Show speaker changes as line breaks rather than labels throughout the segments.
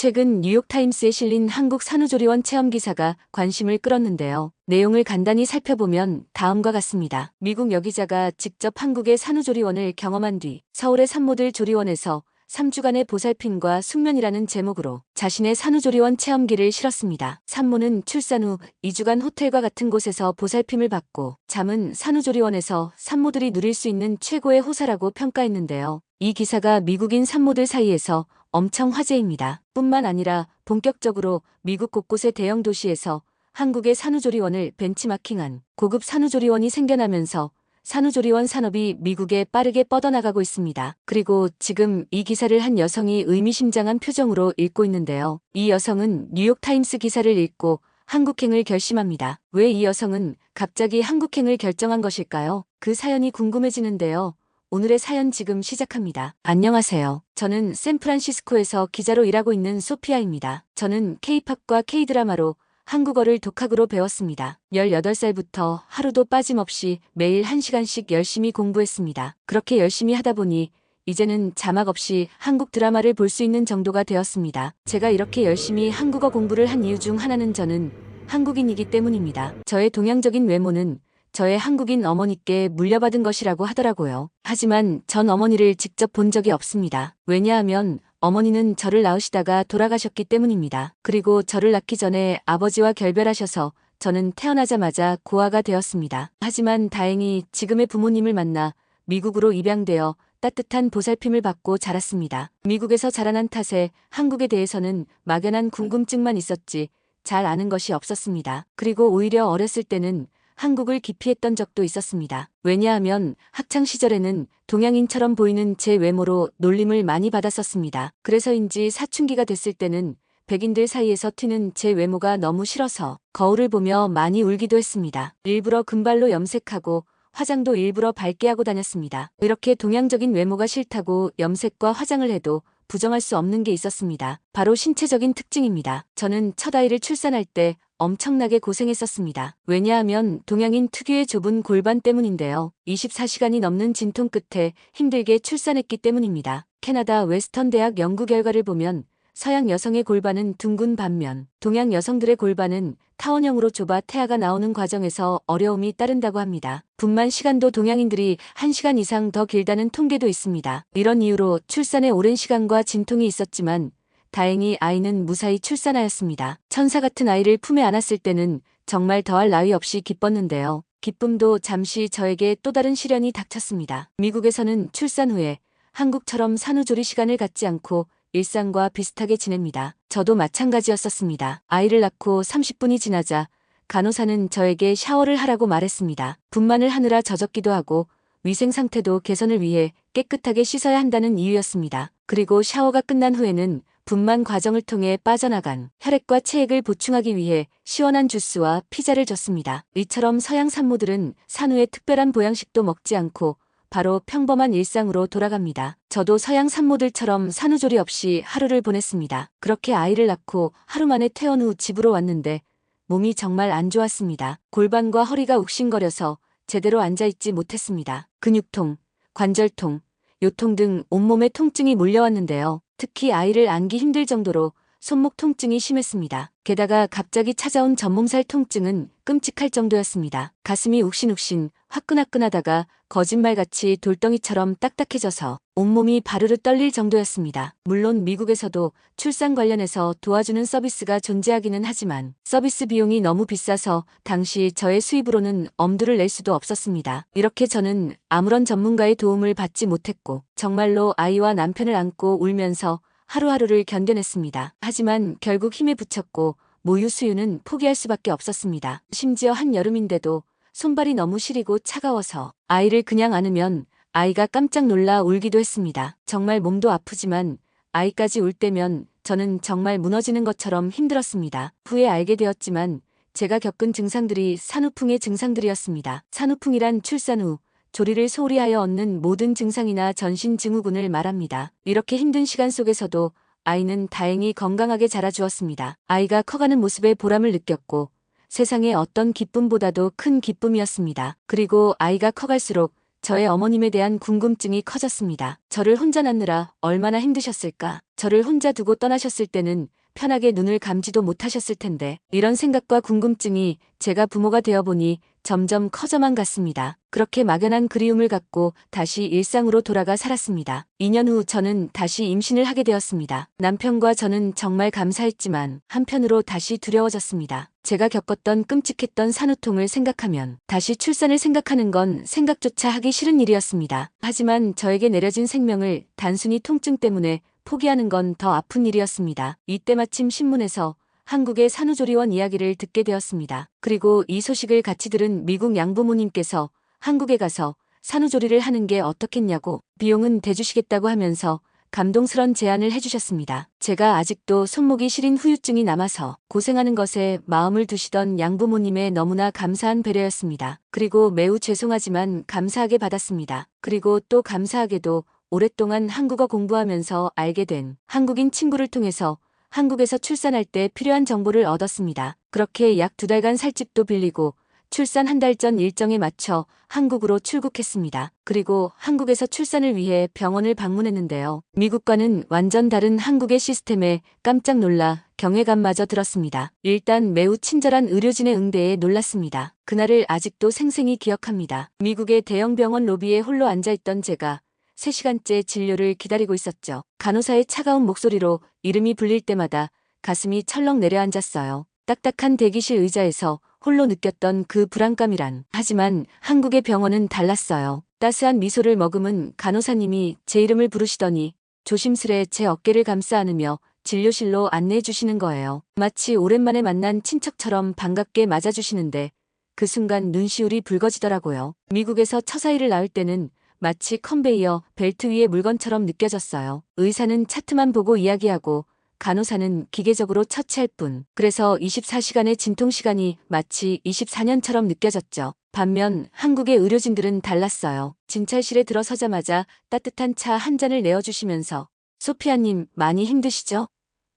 최근 뉴욕타임스에 실린 한국 산후조리원 체험 기사가 관심을 끌었는데요. 내용을 간단히 살펴보면 다음과 같습니다. 미국 여기자가 직접 한국의 산후조리원을 경험한 뒤 서울의 산모들 조리원에서 3주간의 보살핌과 숙면이라는 제목으로 자신의 산후조리원 체험기를 실었습니다. 산모는 출산 후 2주간 호텔과 같은 곳에서 보살핌을 받고 잠은 산후조리원에서 산모들이 누릴 수 있는 최고의 호사라고 평가했는데요. 이 기사가 미국인 산모들 사이에서 엄청 화제입니다. 뿐만 아니라 본격적으로 미국 곳곳의 대형 도시에서 한국의 산후조리원을 벤치마킹한 고급 산후조리원이 생겨나면서 산후조리원 산업이 미국에 빠르게 뻗어나가고 있습니다. 그리고 지금 이 기사를 한 여성이 의미심장한 표정으로 읽고 있는데요. 이 여성은 뉴욕타임스 기사를 읽고 한국행을 결심합니다. 왜 이 여성은 갑자기 한국행을 결정한 것일까요? 그 사연이 궁금해지는데요. 오늘의 사연 지금 시작합니다. 안녕하세요. 저는 샌프란시스코에서 기자로 일하고 있는 소피아입니다. 저는 K-팝과 K-드라마로 한국어를 독학으로 배웠습니다. 18살부터 하루도 빠짐없이 매일 1시간씩 열심히 공부했습니다. 그렇게 열심히 하다 보니 이제는 자막 없이 한국 드라마를 볼 수 있는 정도가 되었습니다. 제가 이렇게 열심히 한국어 공부를 한 이유 중 하나는 저는 한국인이기 때문입니다. 저의 동양적인 외모는 저의 한국인 어머니께 물려받은 것이라고 하더라고요. 하지만 전 어머니를 직접 본 적이 없습니다. 왜냐하면 어머니는 저를 낳으시다가 돌아가셨기 때문입니다. 그리고 저를 낳기 전에 아버지와 결별하셔서 저는 태어나자마자 고아가 되었습니다. 하지만 다행히 지금의 부모님을 만나 미국으로 입양되어 따뜻한 보살핌을 받고 자랐습니다. 미국에서 자라난 탓에 한국에 대해서는 막연한 궁금증만 있었지 잘 아는 것이 없었습니다. 그리고 오히려 어렸을 때는 한국을 기피했던 적도 있었습니다. 왜냐하면 학창 시절에는 동양인처럼 보이는 제 외모로 놀림을 많이 받았었습니다. 그래서인지 사춘기가 됐을 때는 백인들 사이에서 튀는 제 외모가 너무 싫어서 거울을 보며 많이 울기도 했습니다. 일부러 금발로 염색하고 화장도 일부러 밝게 하고 다녔습니다. 이렇게 동양적인 외모가 싫다고 염색과 화장을 해도 부정할 수 없는 게 있었습니다. 바로 신체적인 특징입니다. 저는 첫 아이를 출산할 때 엄청나게 고생했었습니다. 왜냐하면 동양인 특유의 좁은 골반 때문인데요. 24시간이 넘는 진통 끝에 힘들게 출산했기 때문입니다. 캐나다 웨스턴 대학 연구 결과를 보면 서양 여성의 골반은 둥근 반면 동양 여성들의 골반은 타원형으로 좁아 태아가 나오는 과정에서 어려움이 따른다고 합니다. 분만 시간도 동양인들이 1시간 이상 더 길다는 통계도 있습니다. 이런 이유로 출산에 오랜 시간과 진통이 있었지만 다행히 아이는 무사히 출산하였습니다. 천사 같은 아이를 품에 안았을 때는 정말 더할 나위 없이 기뻤는데요. 기쁨도 잠시 저에게 또 다른 시련이 닥쳤습니다. 미국에서는 출산 후에 한국처럼 산후조리 시간을 갖지 않고 일상과 비슷하게 지냅니다. 저도 마찬가지였었습니다. 아이를 낳고 30분이 지나자 간호사는 저에게 샤워를 하라고 말했습니다. 분만을 하느라 젖었기도 하고 위생 상태도 개선을 위해 깨끗하게 씻어야 한다는 이유였습니다. 그리고 샤워가 끝난 후에는 분만 과정을 통해 빠져나간 혈액과 체액을 보충하기 위해 시원한 주스와 피자를 줬습니다. 이처럼 서양 산모들은 산후에 특별한 보양식도 먹지 않고 바로 평범한 일상으로 돌아갑니다. 저도 서양 산모들처럼 산후조리 없이 하루를 보냈습니다. 그렇게 아이를 낳고 하루 만에 퇴원 후 집으로 왔는데 몸이 정말 안 좋았습니다. 골반과 허리가 욱신거려서 제대로 앉아있지 못했습니다. 근육통, 관절통, 요통 등 온몸에 통증이 몰려왔는데요. 특히 아이를 안기 힘들 정도로 손목 통증이 심했습니다. 게다가 갑자기 찾아온 전몸살 통증은 끔찍할 정도였습니다. 가슴이 욱신욱신 화끈화끈하다가 거짓말같이 돌덩이처럼 딱딱해져서 온몸이 바르르 떨릴 정도였습니다. 물론 미국에서도 출산 관련해서 도와주는 서비스가 존재하기는 하지만 서비스 비용이 너무 비싸서 당시 저의 수입으로는 엄두를 낼 수도 없었습니다. 이렇게 저는 아무런 전문가의 도움을 받지 못했고 정말로 아이와 남편을 안고 울면서 하루하루를 견뎌냈습니다. 하지만 결국 힘에 부쳤고 모유 수유는 포기할 수밖에 없었습니다. 심지어 한여름인데도 손발이 너무 시리고 차가워서 아이를 그냥 안으면 아이가 깜짝 놀라 울기도 했습니다. 정말 몸도 아프지만 아이까지 울 때면 저는 정말 무너지는 것처럼 힘들었습니다. 후에 알게 되었지만 제가 겪은 증상들이 산후풍의 증상들이었습니다. 산후풍이란 출산 후 조리를 소홀히 하여 얻는 모든 증상이나 전신 증후군을 말합니다. 이렇게 힘든 시간 속에서도 아이는 다행히 건강하게 자라주었습니다. 아이가 커가는 모습에 보람을 느꼈고 세상의 어떤 기쁨보다도 큰 기쁨이었습니다. 그리고 아이가 커갈수록 저의 어머님에 대한 궁금증이 커졌습니다. 저를 혼자 낳느라 얼마나 힘드셨을까? 저를 혼자 두고 떠나셨을 때는 편하게 눈을 감지도 못하셨을 텐데 이런 생각과 궁금증이 제가 부모가 되어 보니 점점 커져만 갔습니다. 그렇게 막연한 그리움을 갖고 다시 일상으로 돌아가 살았습니다. 2년 후 저는 다시 임신을 하게 되었습니다. 남편과 저는 정말 감사했지만 한편으로 다시 두려워졌습니다. 제가 겪었던 끔찍했던 산후통을 생각하면 다시 출산을 생각하는 건 생각조차 하기 싫은 일이었습니다. 하지만 저에게 내려진 생명을 단순히 통증 때문에 포기하는 건 더 아픈 일이었습니다. 이때 마침 신문에서 한국의 산후조리원 이야기를 듣게 되었습니다. 그리고 이 소식을 같이 들은 미국 양부모님께서 한국에 가서 산후조리를 하는 게 어떻겠냐고 비용은 대주시겠다고 하면서 감동스런 제안을 해주셨습니다. 제가 아직도 손목이 시린 후유증이 남아서 고생하는 것에 마음을 두시던 양부모님의 너무나 감사한 배려였습니다. 그리고 매우 죄송하지만 감사하게 받았습니다. 그리고 또 감사하게도 오랫동안 한국어 공부하면서 알게 된 한국인 친구를 통해서 한국에서 출산할 때 필요한 정보를 얻었습니다. 그렇게 약 두 달간 살집도 빌리고 출산 한 달 전 일정에 맞춰 한국으로 출국했습니다. 그리고 한국에서 출산을 위해 병원을 방문했는데요. 미국과는 완전 다른 한국의 시스템에 깜짝 놀라 경외감마저 들었습니다. 일단 매우 친절한 의료진의 응대에 놀랐습니다. 그날을 아직도 생생히 기억합니다. 미국의 대형 병원 로비에 홀로 앉아있던 제가 3시간째 진료를 기다리고 있었죠. 간호사의 차가운 목소리로 이름이 불릴 때마다 가슴이 철렁 내려앉았어요. 딱딱한 대기실 의자에서 홀로 느꼈던 그 불안감이란. 하지만 한국의 병원은 달랐어요. 따스한 미소를 머금은 간호사님이 제 이름을 부르시더니 조심스레 제 어깨를 감싸 안으며 진료실로 안내해 주시는 거예요. 마치 오랜만에 만난 친척처럼 반갑게 맞아주시는데 그 순간 눈시울이 붉어지더라고요. 미국에서 처사이를 낳을 때는 마치 컨베이어 벨트 위의 물건처럼 느껴졌어요. 의사는 차트만 보고 이야기하고 간호사는 기계적으로 처치할 뿐. 그래서 24시간의 진통 시간이 마치 24년처럼 느껴졌죠. 반면 한국의 의료진들은 달랐어요. 진찰실에 들어서자마자 따뜻한 차 한 잔을 내어주시면서 소피아님 많이 힘드시죠?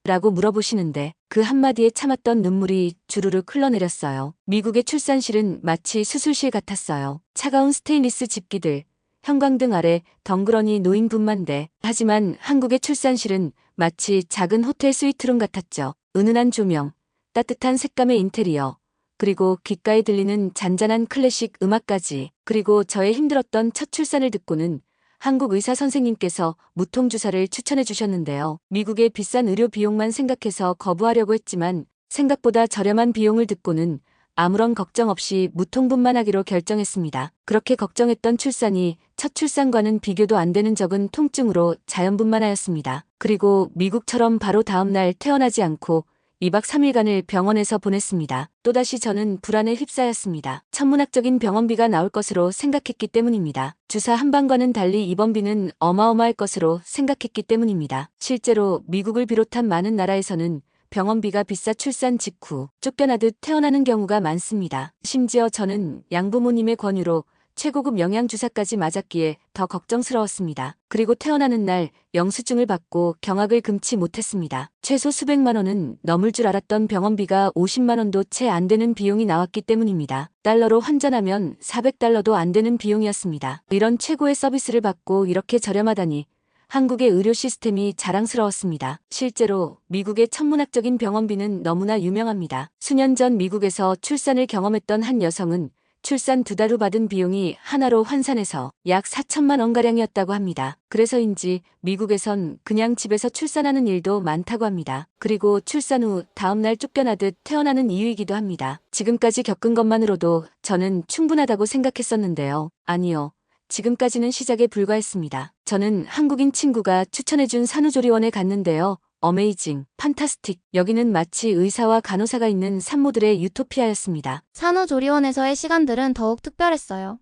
라고 물어보시는데 그 한마디에 참았던 눈물이 주르륵 흘러내렸어요. 미국의 출산실은 마치 수술실 같았어요. 차가운 스테인리스 집기들, 형광등 아래 덩그러니 놓인 분만데 하지만 한국의 출산실은 마치 작은 호텔 스위트룸 같았죠. 은은한 조명, 따뜻한 색감의 인테리어, 그리고 귓가에 들리는 잔잔한 클래식 음악까지 그리고 저의 힘들었던 첫 출산을 듣고는 한국 의사 선생님께서 무통주사를 추천해 주셨는데요. 미국의 비싼 의료 비용만 생각해서 거부하려고 했지만 생각보다 저렴한 비용을 듣고는 아무런 걱정 없이 무통분만 하기로 결정했습니다. 그렇게 걱정했던 출산이 첫 출산과는 비교도 안 되는 적은 통증으로 자연분만하였습니다. 그리고 미국처럼 바로 다음날 태어나지 않고 2박 3일간을 병원에서 보냈습니다. 또다시 저는 불안에 휩싸였습니다. 천문학적인 병원비가 나올 것으로 생각했기 때문입니다. 주사 한 방과는 달리 입원비는 어마어마할 것으로 생각했기 때문입니다. 실제로 미국을 비롯한 많은 나라에서는 병원비가 비싸 출산 직후 쫓겨나듯 태어나는 경우가 많습니다. 심지어 저는 양부모님의 권유로 최고급 영양주사까지 맞았기에 더 걱정스러웠습니다. 그리고 태어나는 날 영수증을 받고 경악을 금치 못했습니다. 최소 수백만 원은 넘을 줄 알았던 병원비가 50만 원도 채 안 되는 비용이 나왔기 때문입니다. 달러로 환전하면 400달러도 안 되는 비용이었습니다. 이런 최고의 서비스를 받고 이렇게 저렴하다니 한국의 의료 시스템이 자랑스러웠습니다. 실제로 미국의 천문학적인 병원비는 너무나 유명합니다. 수년 전 미국에서 출산을 경험했던 한 여성은 출산 두 달 후 받은 비용이 하나로 환산해서 약 4천만 원가량이었다고 합니다. 그래서인지 미국에선 그냥 집에서 출산하는 일도 많다고 합니다. 그리고 출산 후 다음날 쫓겨나듯 태어나는 이유이기도 합니다. 지금까지 겪은 것만으로도 저는 충분하다고 생각했었는데요. 아니요. 지금까지는 시작에 불과했습니다. 저는 한국인 친구가 추천해준 산후조리원에 갔는데요. 어메이징, 판타스틱. 여기는 마치 의사와 간호사가 있는 산모들의 유토피아였습니다.
산후조리원에서의 시간들은 더욱 특별했어요.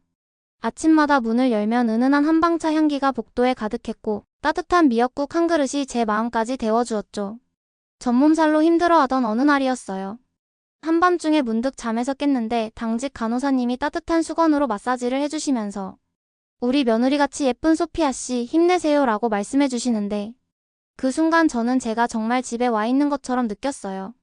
아침마다 문을 열면 은은한 한방차 향기가 복도에 가득했고 따뜻한 미역국 한 그릇이 제 마음까지 데워주었죠. 전몸살로 힘들어하던 어느 날이었어요. 한밤중에 문득 잠에서 깼는데 당직 간호사님이 따뜻한 수건으로 마사지를 해주시면서 우리 며느리같이 예쁜 소피아 씨 힘내세요 라고 말씀해 주시는데 그 순간 저는 제가 정말 집에 와 있는 것처럼 느꼈어요.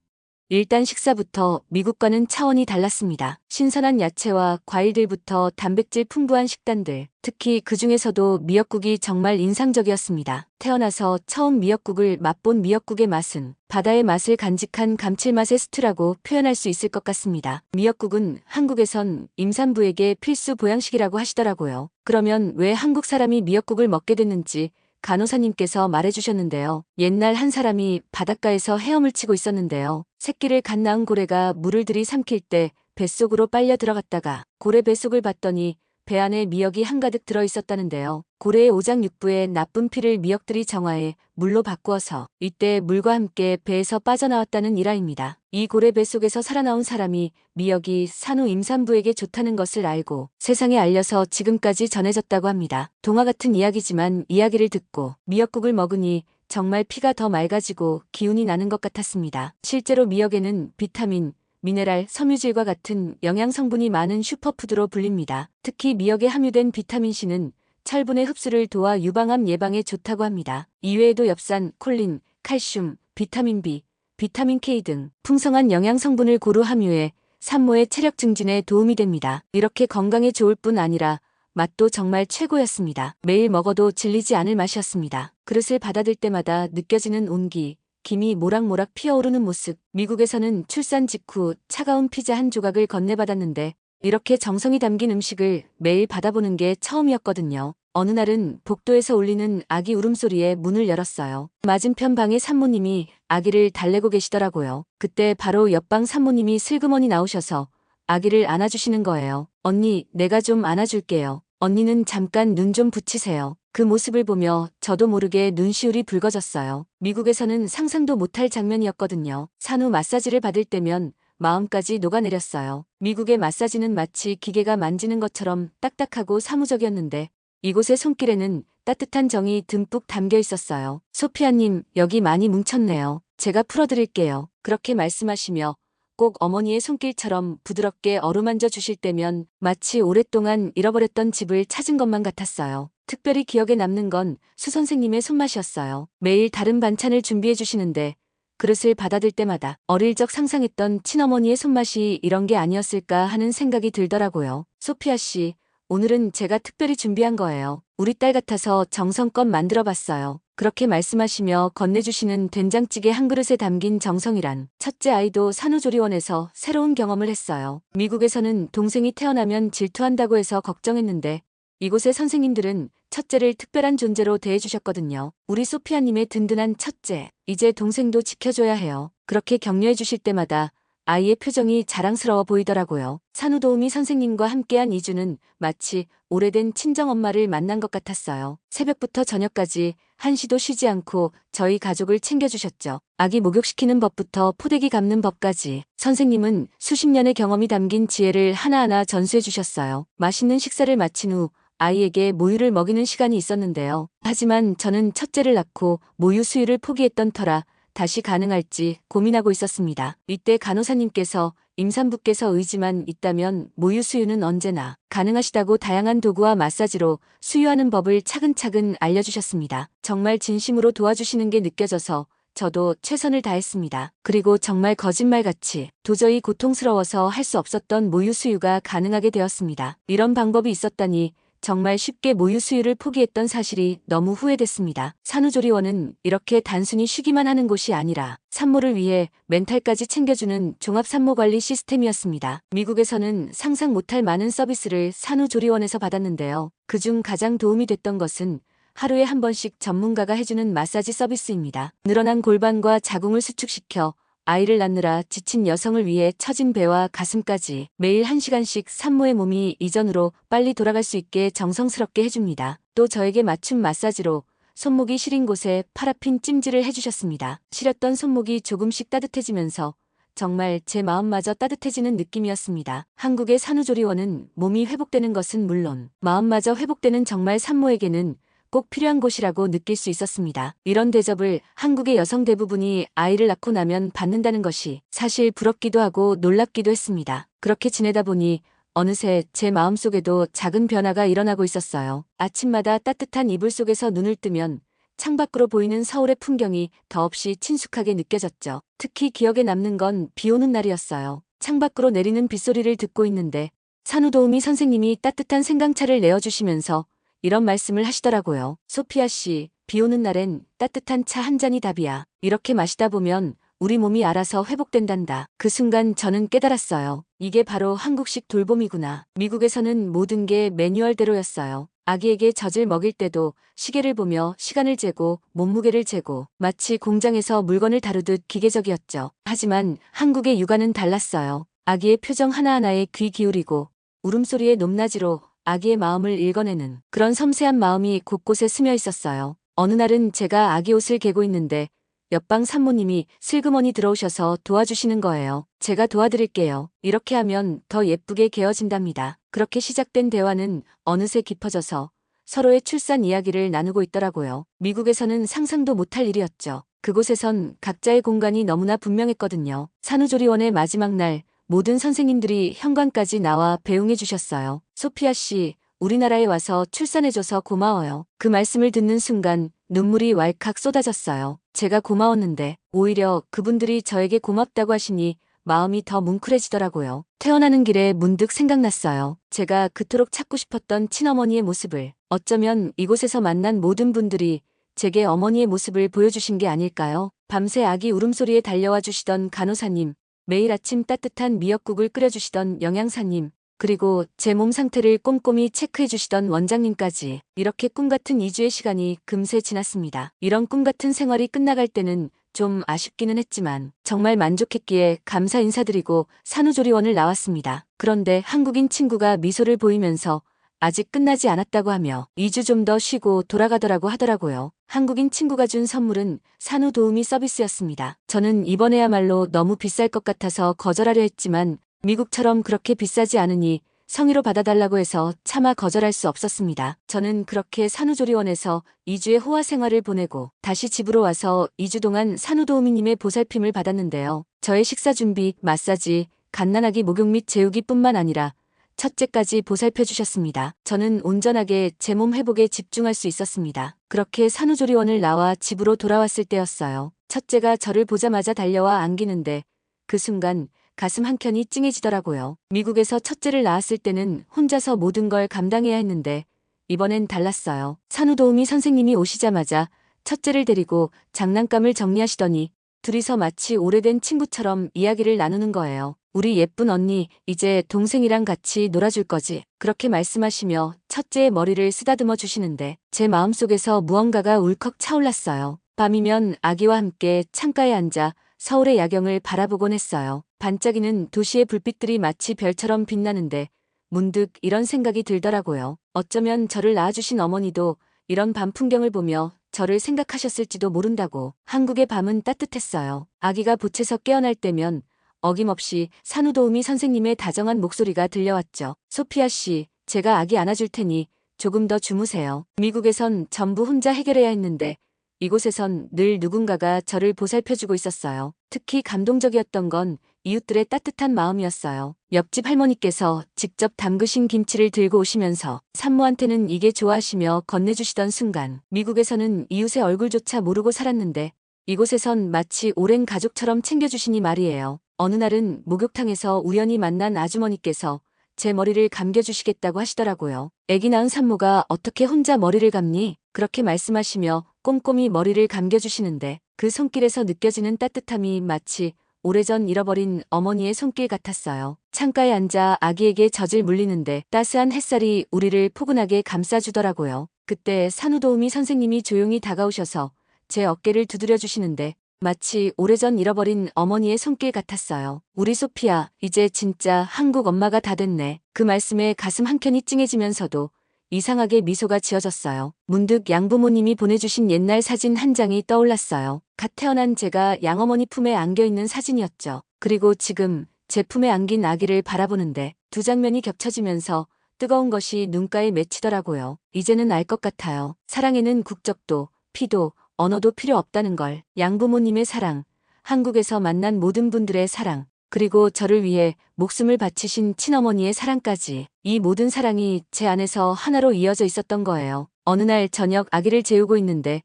일단 식사부터 미국과는 차원이 달랐습니다. 신선한 야채와 과일들부터 단백질 풍부한 식단들, 특히 그 중에서도 미역국이 정말 인상적이었습니다. 태어나서 처음 미역국을 맛본 미역국의 맛은 바다의 맛을 간직한 감칠맛의 스튜라고 표현할 수 있을 것 같습니다. 미역국은 한국에선 임산부에게 필수 보양식이라고 하시더라고요. 그러면 왜 한국 사람이 미역국을 먹게 됐는지 간호사님께서 말해주셨는데요. 옛날 한 사람이 바닷가에서 헤엄을 치고 있었는데요. 새끼를 갓 낳은 고래가 물을 들이삼킬 때 뱃속으로 빨려 들어갔다가 고래 뱃속을 봤더니 배 안에 미역이 한가득 들어 있었다는데요. 고래의 오장육부에 나쁜 피를 미역들이 정화해 물로 바꾸어서 이때 물과 함께 배에서 빠져나왔다는 일화입니다. 이 고래 뱃속에서 살아나온 사람이 미역이 산후 임산부에게 좋다는 것을 알고 세상에 알려서 지금까지 전해졌다고 합니다. 동화 같은 이야기지만 이야기를 듣고 미역국을 먹으니 정말 피가 더 맑아지고 기운이 나는 것 같았습니다. 실제로 미역에는 비타민, 미네랄, 섬유질과 같은 영양 성분이 많은 슈퍼푸드로 불립니다. 특히 미역에 함유된 비타민C는 철분의 흡수를 도와 유방암 예방에 좋다고 합니다. 이외에도 엽산, 콜린, 칼슘, 비타민 B, 비타민 K 등 풍성한 영양 성분을 고루 함유해 산모의 체력 증진에 도움이 됩니다. 이렇게 건강에 좋을 뿐 아니라 맛도 정말 최고였습니다. 매일 먹어도 질리지 않을 맛이었습니다. 그릇을 받아들 때마다 느껴지는 온기, 김이 모락모락 피어오르는 모습. 미국에서는 출산 직후 차가운 피자 한 조각을 건네받았는데 이렇게 정성이 담긴 음식을 매일 받아보는 게 처음이었거든요. 어느 날은 복도에서 울리는 아기 울음소리에 문을 열었어요. 맞은편 방의 산모님이 아기를 달래고 계시더라고요. 그때 바로 옆방 산모님이 슬그머니 나오셔서 아기를 안아주시는 거예요. 언니, 내가 좀 안아줄게요. 언니는 잠깐 눈 좀 붙이세요. 그 모습을 보며 저도 모르게 눈시울이 붉어졌어요. 미국에서는 상상도 못할 장면이었거든요. 산후 마사지를 받을 때면 마음까지 녹아내렸어요. 미국의 마사지는 마치 기계가 만지는 것처럼 딱딱하고 사무적이었는데 이곳의 손길에는 따뜻한 정이 듬뿍 담겨 있었어요. 소피아님, 여기 많이 뭉쳤네요. 제가 풀어드릴게요. 그렇게 말씀하시며 꼭 어머니의 손길처럼 부드럽게 어루만져 주실 때면 마치 오랫동안 잃어버렸던 집을 찾은 것만 같았어요. 특별히 기억에 남는 건 수 선생님의 손맛이었어요. 매일 다른 반찬을 준비해 주시는데 그릇을 받아들 때마다 어릴 적 상상했던 친어머니의 손맛이 이런 게 아니었을까 하는 생각이 들더라고요. 소피아 씨, 오늘은 제가 특별히 준비한 거예요. 우리 딸 같아서 정성껏 만들어 봤어요. 그렇게 말씀하시며 건네주시는 된장찌개 한 그릇에 담긴 정성이란 첫째 아이도 산후조리원에서 새로운 경험을 했어요. 미국에서는 동생이 태어나면 질투한다고 해서 걱정했는데 이곳의 선생님들은 첫째를 특별한 존재로 대해주셨거든요. 우리 소피아님의 든든한 첫째, 이제 동생도 지켜줘야 해요. 그렇게 격려해 주실 때마다 아이의 표정이 자랑스러워 보이더라고요. 산후도우미 선생님과 함께한 2주는 마치 오래된 친정엄마를 만난 것 같았어요. 새벽부터 저녁까지 한시도 쉬지 않고 저희 가족을 챙겨주셨죠. 아기 목욕시키는 법부터 포대기 감는 법까지 선생님은 수십 년의 경험이 담긴 지혜를 하나하나 전수해 주셨어요. 맛있는 식사를 마친 후 아이에게 모유를 먹이는 시간이 있었는데요. 하지만 저는 첫째를 낳고 모유 수유를 포기했던 터라 다시 가능할지 고민하고 있었습니다. 이때 간호사님께서 임산부께서 의지만 있다면 모유 수유는 언제나 가능하시다고 다양한 도구와 마사지로 수유하는 법을 차근차근 알려주셨습니다. 정말 진심으로 도와주시는 게 느껴져서 저도 최선을 다했습니다. 그리고 정말 거짓말같이 도저히 고통스러워서 할 수 없었던 모유 수유가 가능하게 되었습니다. 이런 방법이 있었다니 정말 쉽게 모유 수유를 포기했던 사실이 너무 후회됐습니다. 산후조리원은 이렇게 단순히 쉬기만 하는 곳이 아니라 산모를 위해 멘탈까지 챙겨주는 종합 산모 관리 시스템이었습니다. 미국에서는 상상 못할 많은 서비스를 산후조리원에서 받았는데요. 그중 가장 도움이 됐던 것은 하루에 한 번씩 전문가가 해주는 마사지 서비스입니다. 늘어난 골반과 자궁을 수축시켜 아이를 낳느라 지친 여성을 위해 처진 배와 가슴까지 매일 1시간씩 산모의 몸이 이전으로 빨리 돌아갈 수 있게 정성스럽게 해줍니다. 또 저에게 맞춤 마사지로 손목이 시린 곳에 파라핀 찜질을 해주셨습니다. 시렸던 손목이 조금씩 따뜻해지면서 정말 제 마음마저 따뜻해지는 느낌이었습니다. 한국의 산후조리원은 몸이 회복되는 것은 물론 마음마저 회복되는 정말 산모에게는 꼭 필요한 곳이라고 느낄 수 있었습니다. 이런 대접을 한국의 여성 대부분이 아이를 낳고 나면 받는다는 것이 사실 부럽기도 하고 놀랍기도 했습니다. 그렇게 지내다 보니 어느새 제 마음속에도 작은 변화가 일어나고 있었어요. 아침마다 따뜻한 이불 속에서 눈을 뜨면 창밖으로 보이는 서울의 풍경이 더없이 친숙하게 느껴졌죠. 특히 기억에 남는 건 비 오는 날이었어요. 창밖으로 내리는 빗소리를 듣고 있는데 산후도우미 선생님이 따뜻한 생강차를 내어주시면서 이런 말씀을 하시더라고요. 소피아 씨, 비 오는 날엔 따뜻한 차 한 잔이 답이야. 이렇게 마시다 보면 우리 몸이 알아서 회복된단다. 그 순간 저는 깨달았어요. 이게 바로 한국식 돌봄이구나. 미국에서는 모든 게 매뉴얼대로였어요. 아기에게 젖을 먹일 때도 시계를 보며 시간을 재고 몸무게를 재고 마치 공장에서 물건을 다루듯 기계적이었죠. 하지만 한국의 육아는 달랐어요. 아기의 표정 하나하나에 귀 기울이고 울음소리의 높낮이로 아기의 마음을 읽어내는 그런 섬세한 마음이 곳곳에 스며 있었어요. 어느 날은 제가 아기 옷을 개고 있는데 옆방 산모님이 슬그머니 들어오셔서 도와주시는 거예요. 제가 도와드릴게요. 이렇게 하면 더 예쁘게 개어진답니다. 그렇게 시작된 대화는 어느새 깊어져서 서로의 출산 이야기를 나누고 있더라고요. 미국에서는 상상도 못할 일이었죠. 그곳에선 각자의 공간이 너무나 분명했거든요. 산후조리원의 마지막 날 모든 선생님들이 현관까지 나와 배웅해 주셨어요. 소피아 씨, 우리나라에 와서 출산해줘서 고마워요. 그 말씀을 듣는 순간 눈물이 왈칵 쏟아졌어요. 제가 고마웠는데 오히려 그분들이 저에게 고맙다고 하시니 마음이 더 뭉클해지더라고요. 태어나는 길에 문득 생각났어요. 제가 그토록 찾고 싶었던 친어머니의 모습을 어쩌면 이곳에서 만난 모든 분들이 제게 어머니의 모습을 보여주신 게 아닐까요? 밤새 아기 울음소리에 달려와 주시던 간호사님, 매일 아침 따뜻한 미역국을 끓여주시던 영양사님, 그리고 제 몸 상태를 꼼꼼히 체크해 주시던 원장님까지 이렇게 꿈 같은 2주의 시간이 금세 지났습니다. 이런 꿈 같은 생활이 끝나갈 때는 좀 아쉽기는 했지만 정말 만족했기에 감사 인사드리고 산후조리원을 나왔습니다. 그런데 한국인 친구가 미소를 보이면서 아직 끝나지 않았다고 하며 2주 좀 더 쉬고 돌아가더라고 하더라고요. 한국인 친구가 준 선물은 산후 도우미 서비스였습니다. 저는 이번에야말로 너무 비쌀 것 같아서 거절하려 했지만 미국처럼 그렇게 비싸지 않으니 성의로 받아달라고 해서 차마 거절할 수 없었습니다. 저는 그렇게 산후조리원에서 2주의 호화 생활을 보내고 다시 집으로 와서 2주 동안 산후도우미님의 보살핌을 받았는데요. 저의 식사 준비, 마사지, 갓난아기 목욕 및 재우기뿐만 아니라 첫째까지 보살펴 주셨습니다. 저는 온전하게 제 몸 회복에 집중할 수 있었습니다. 그렇게 산후조리원을 나와 집으로 돌아왔을 때였어요. 첫째가 저를 보자마자 달려와 안기는데 그 순간 가슴 한켠이 찡해지더라고요. 미국에서 첫째를 낳았을 때는 혼자서 모든 걸 감당해야 했는데 이번엔 달랐어요. 산후도우미 선생님이 오시자마자 첫째를 데리고 장난감을 정리하시더니 둘이서 마치 오래된 친구처럼 이야기를 나누는 거예요. 우리 예쁜 언니, 이제 동생이랑 같이 놀아줄 거지. 그렇게 말씀하시며 첫째의 머리를 쓰다듬어 주시는데 제 마음속에서 무언가가 울컥 차올랐어요. 밤이면 아기와 함께 창가에 앉아 서울의 야경을 바라보곤 했어요. 반짝이는 도시의 불빛들이 마치 별처럼 빛나는데 문득 이런 생각이 들더라고요. 어쩌면 저를 낳아주신 어머니도 이런 밤 풍경을 보며 저를 생각하셨을지도 모른다고. 한국의 밤은 따뜻했어요. 아기가 보채서 깨어날 때면 어김없이 산후도우미 선생님의 다정한 목소리가 들려왔죠. 소피아 씨, 제가 아기 안아줄 테니 조금 더 주무세요. 미국에선 전부 혼자 해결해야 했는데 이곳에선 늘 누군가가 저를 보살펴주고 있었어요. 특히 감동적이었던 건 이웃들의 따뜻한 마음이었어요. 옆집 할머니께서 직접 담그신 김치를 들고 오시면서 산모한테는 이게 좋아하시며 건네주시던 순간 미국에서는 이웃의 얼굴조차 모르고 살았는데 이곳에선 마치 오랜 가족처럼 챙겨주시니 말이에요. 어느 날은 목욕탕에서 우연히 만난 아주머니께서 제 머리를 감겨주시겠다고 하시더라고요. 애기 낳은 산모가 어떻게 혼자 머리를 감니? 그렇게 말씀하시며 꼼꼼히 머리를 감겨주시는데 그 손길에서 느껴지는 따뜻함이 마치 오래전 잃어버린 어머니의 손길 같았어요. 창가에 앉아 아기에게 젖을 물리는데 따스한 햇살이 우리를 포근하게 감싸주더라고요. 그때 산후도우미 선생님이 조용히 다가오셔서 제 어깨를 두드려 주시는데 마치 오래전 잃어버린 어머니의 손길 같았어요. 우리 소피아, 이제 진짜 한국 엄마가 다 됐네. 그 말씀에 가슴 한켠이 찡해지면서도 이상하게 미소가 지어졌어요. 문득 양부모님이 보내주신 옛날 사진 한 장이 떠올랐어요. 갓 태어난 제가 양어머니 품에 안겨있는 사진이었죠. 그리고 지금 제 품에 안긴 아기를 바라보는데 두 장면이 겹쳐지면서 뜨거운 것이 눈가에 맺히더라고요. 이제는 알 것 같아요. 사랑에는 국적도, 피도, 언어도 필요 없다는 걸. 양부모님의 사랑, 한국에서 만난 모든 분들의 사랑, 그리고 저를 위해 목숨을 바치신 친어머니의 사랑까지 이 모든 사랑이 제 안에서 하나로 이어져 있었던 거예요. 어느 날 저녁 아기를 재우고 있는데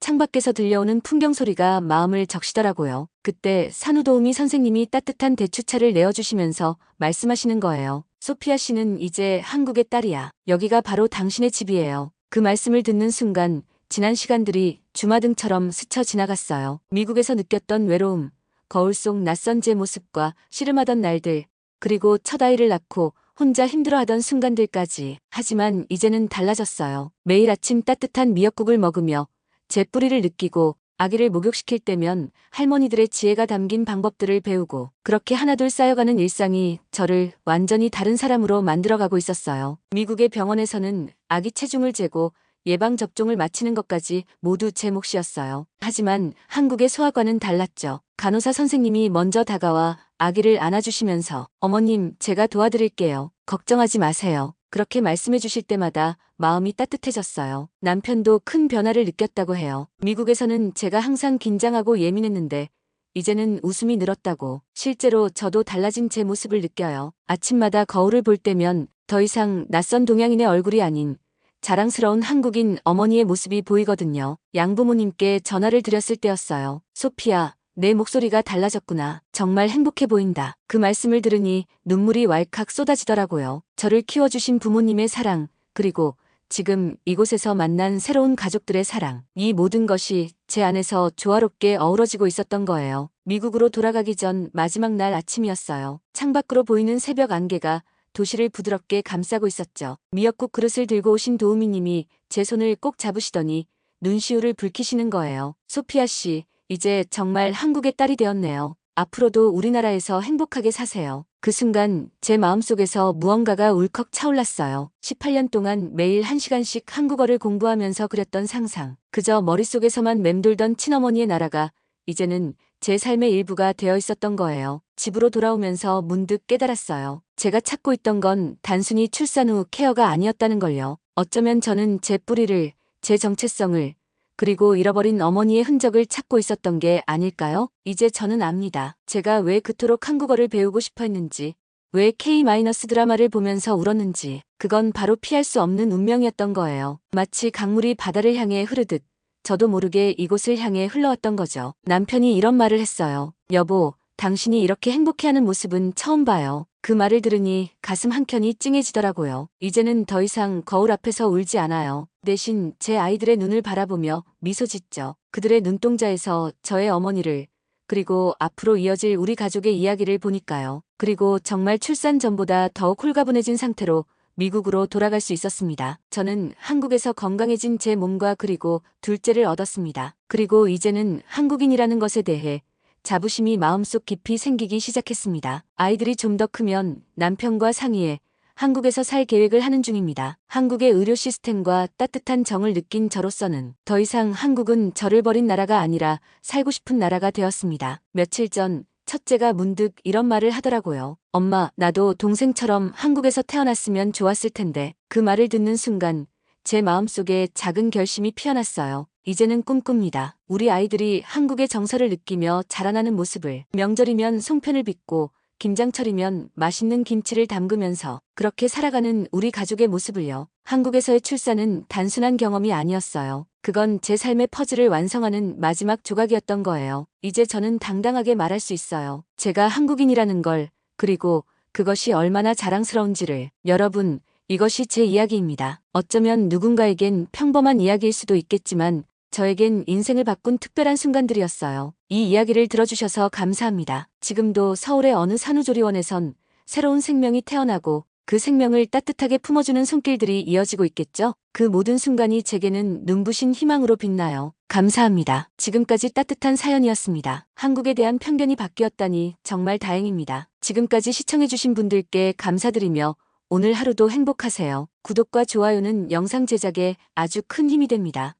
창밖에서 들려오는 풍경 소리가 마음을 적시더라고요. 그때 산후도우미 선생님이 따뜻한 대추차를 내어주시면서 말씀하시는 거예요. 소피아 씨는 이제 한국의 딸이야. 여기가 바로 당신의 집이에요. 그 말씀을 듣는 순간 지난 시간들이 주마등처럼 스쳐 지나갔어요. 미국에서 느꼈던 외로움, 거울 속 낯선 제 모습과 씨름하던 날들, 그리고 첫 아이를 낳고 혼자 힘들어하던 순간들까지. 하지만 이제는 달라졌어요. 매일 아침 따뜻한 미역국을 먹으며 제 뿌리를 느끼고 아기를 목욕시킬 때면 할머니들의 지혜가 담긴 방법들을 배우고 그렇게 하나둘 쌓여가는 일상이 저를 완전히 다른 사람으로 만들어가고 있었어요. 미국의 병원에서는 아기 체중을 재고 예방접종을 마치는 것까지 모두 제 몫이었어요. 하지만 한국의 소아과는 달랐죠. 간호사 선생님이 먼저 다가와 아기를 안아주시면서 어머님, 제가 도와드릴게요. 걱정하지 마세요. 그렇게 말씀해 주실 때마다 마음이 따뜻해졌어요. 남편도 큰 변화를 느꼈다고 해요. 미국에서는 제가 항상 긴장하고 예민했는데 이제는 웃음이 늘었다고 실제로 저도 달라진 제 모습을 느껴요. 아침마다 거울을 볼 때면 더 이상 낯선 동양인의 얼굴이 아닌 자랑스러운 한국인 어머니의 모습이 보이거든요. 양부모님께 전화를 드렸을 때였어요. 소피아, 내 목소리가 달라졌구나. 정말 행복해 보인다. 그 말씀을 들으니 눈물이 왈칵 쏟아지더라고요. 저를 키워주신 부모님의 사랑, 그리고 지금 이곳에서 만난 새로운 가족들의 사랑. 이 모든 것이 제 안에서 조화롭게 어우러지고 있었던 거예요. 미국으로 돌아가기 전 마지막 날 아침이었어요. 창밖으로 보이는 새벽 안개가 도시를 부드럽게 감싸고 있었죠. 미역국 그릇을 들고 오신 도우미님이 제 손을 꼭 잡으시더니 눈시울을 붉히시는 거예요. 소피아 씨, 이제 정말 한국의 딸이 되었네요. 앞으로도 우리나라에서 행복하게 사세요. 그 순간 제 마음속에서 무언가가 울컥 차올랐어요. 18년 동안 매일 1시간씩 한국어를 공부하면서 그렸던 상상. 그저 머릿속에서만 맴돌던 친어머니의 나라가 이제는 제 삶의 일부가 되어 있었던 거예요. 집으로 돌아오면서 문득 깨달았어요. 제가 찾고 있던 건 단순히 출산 후 케어가 아니었다는 걸요. 어쩌면 저는 제 뿌리를, 제 정체성을, 그리고 잃어버린 어머니의 흔적을 찾고 있었던 게 아닐까요? 이제 저는 압니다. 제가 왜 그토록 한국어를 배우고 싶어 했는지, 왜 K- 드라마를 보면서 울었는지, 그건 바로 피할 수 없는 운명이었던 거예요. 마치 강물이 바다를 향해 흐르듯, 저도 모르게 이곳을 향해 흘러왔던 거죠. 남편이 이런 말을 했어요. 여보, 당신이 이렇게 행복해하는 모습은 처음 봐요. 그 말을 들으니 가슴 한켠이 찡해지더라고요. 이제는 더 이상 거울 앞에서 울지 않아요. 대신 제 아이들의 눈을 바라보며 미소 짓죠. 그들의 눈동자에서 저의 어머니를 그리고 앞으로 이어질 우리 가족의 이야기를 보니까요. 그리고 정말 출산 전보다 더욱 홀가분해진 상태로 미국으로 돌아갈 수 있었습니다. 저는 한국에서 건강해진 제 몸과 그리고 둘째를 얻었습니다. 그리고 이제는 한국인이라는 것에 대해 자부심이 마음속 깊이 생기기 시작했습니다. 아이들이 좀 더 크면 남편과 상의해 한국에서 살 계획을 하는 중입니다. 한국의 의료 시스템과 따뜻한 정을 느낀 저로서는 더 이상 한국은 저를 버린 나라가 아니라 살고 싶은 나라가 되었습니다. 며칠 전 첫째가 문득 이런 말을 하더라고요. 엄마, 나도 동생처럼 한국에서 태어났으면 좋았을 텐데. 그 말을 듣는 순간 제 마음속에 작은 결심이 피어났어요. 이제는 꿈꿉니다. 우리 아이들이 한국의 정서를 느끼며 자라나는 모습을 명절이면 송편을 빚고 김장철이면 맛있는 김치를 담그면서 그렇게 살아가는 우리 가족의 모습을요. 한국에서의 출산은 단순한 경험이 아니었어요. 그건 제 삶의 퍼즐을 완성하는 마지막 조각이었던 거예요. 이제 저는 당당하게 말할 수 있어요. 제가 한국인이라는 걸, 그리고 그것이 얼마나 자랑스러운지를. 여러분, 이것이 제 이야기입니다. 어쩌면 누군가에겐 평범한 이야기일 수도 있겠지만 저에겐 인생을 바꾼 특별한 순간들이었어요. 이 이야기를 들어주셔서 감사합니다. 지금도 서울의 어느 산후조리원에선 새로운 생명이 태어나고 그 생명을 따뜻하게 품어주는 손길들이 이어지고 있겠죠? 그 모든 순간이 제게는 눈부신 희망으로 빛나요. 감사합니다. 지금까지 따뜻한 사연이었습니다. 한국에 대한 편견이 바뀌었다니 정말 다행입니다. 지금까지 시청해주신 분들께 감사드리며 오늘 하루도 행복하세요. 구독과 좋아요는 영상 제작에 아주 큰 힘이 됩니다.